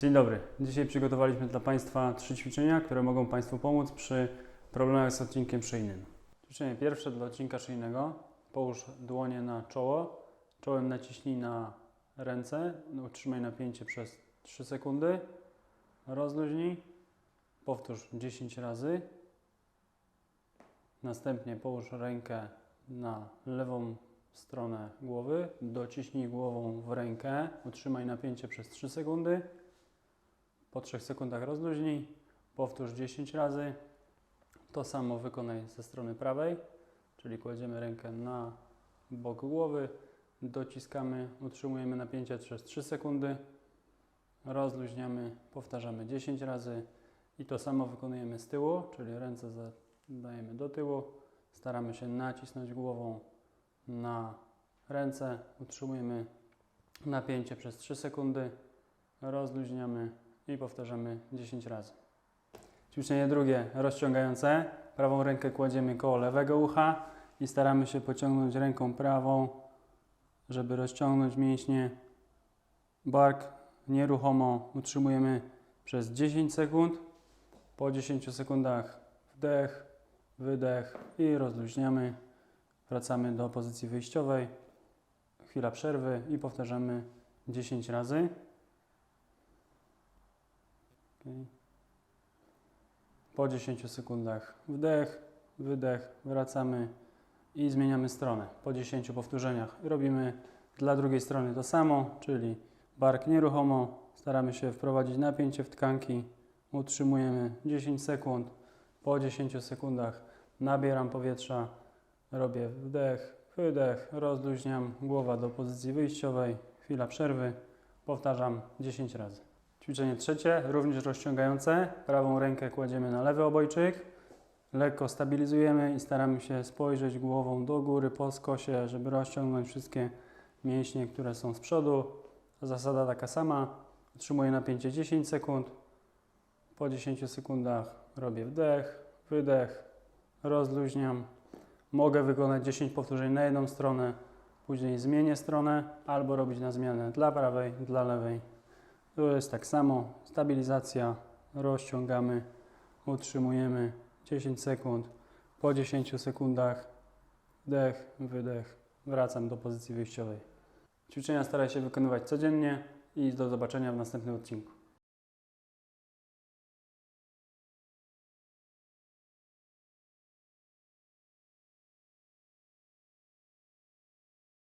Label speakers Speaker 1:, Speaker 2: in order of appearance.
Speaker 1: Dzień dobry. Dzisiaj przygotowaliśmy dla Państwa trzy ćwiczenia, które mogą Państwu pomóc przy problemach z odcinkiem szyjnym. Ćwiczenie pierwsze dla odcinka szyjnego. Połóż dłonie na czoło, czołem naciśnij na ręce, utrzymaj napięcie przez 3 sekundy, rozluźnij, powtórz 10 razy. Następnie połóż rękę na lewą stronę głowy, dociśnij głową w rękę, utrzymaj napięcie przez 3 sekundy. Po 3 sekundach rozluźnij, powtórz 10 razy. To samo wykonaj ze strony prawej, czyli kładziemy rękę na bok głowy, dociskamy, utrzymujemy napięcie przez 3 sekundy, rozluźniamy, powtarzamy 10 razy i to samo wykonujemy z tyłu, czyli ręce dajemy do tyłu, staramy się nacisnąć głową na ręce, utrzymujemy napięcie przez 3 sekundy, rozluźniamy i powtarzamy 10 razy. Ćwiczenie drugie, rozciągające. Prawą rękę kładziemy koło lewego ucha i staramy się pociągnąć ręką prawą, żeby rozciągnąć mięśnie. Bark nieruchomo utrzymujemy przez 10 sekund. Po 10 sekundach wdech, wydech i rozluźniamy. Wracamy do pozycji wyjściowej. Chwila przerwy i powtarzamy 10 razy. Okej. Po 10 sekundach wdech, wydech, wracamy i zmieniamy stronę. Po 10 powtórzeniach robimy dla drugiej strony to samo, czyli bark nieruchomo, staramy się wprowadzić napięcie w tkanki, utrzymujemy 10 sekund. Po 10 sekundach nabieram powietrza, robię wdech, wydech, rozluźniam, głowa do pozycji wyjściowej, chwila przerwy, powtarzam 10 razy. Ćwiczenie trzecie, również rozciągające. Prawą rękę kładziemy na lewy obojczyk. Lekko stabilizujemy i staramy się spojrzeć głową do góry po skosie, żeby rozciągnąć wszystkie mięśnie, które są z przodu. Zasada taka sama. Utrzymuję napięcie 10 sekund. Po 10 sekundach robię wdech, wydech, rozluźniam. Mogę wykonać 10 powtórzeń na jedną stronę, później zmienię stronę albo robić na zmianę dla prawej, dla lewej. Tu jest tak samo, stabilizacja, rozciągamy, utrzymujemy 10 sekund. Po 10 sekundach wdech, wydech, wracam do pozycji wyjściowej. Ćwiczenia staraj się wykonywać codziennie i do zobaczenia w następnym odcinku.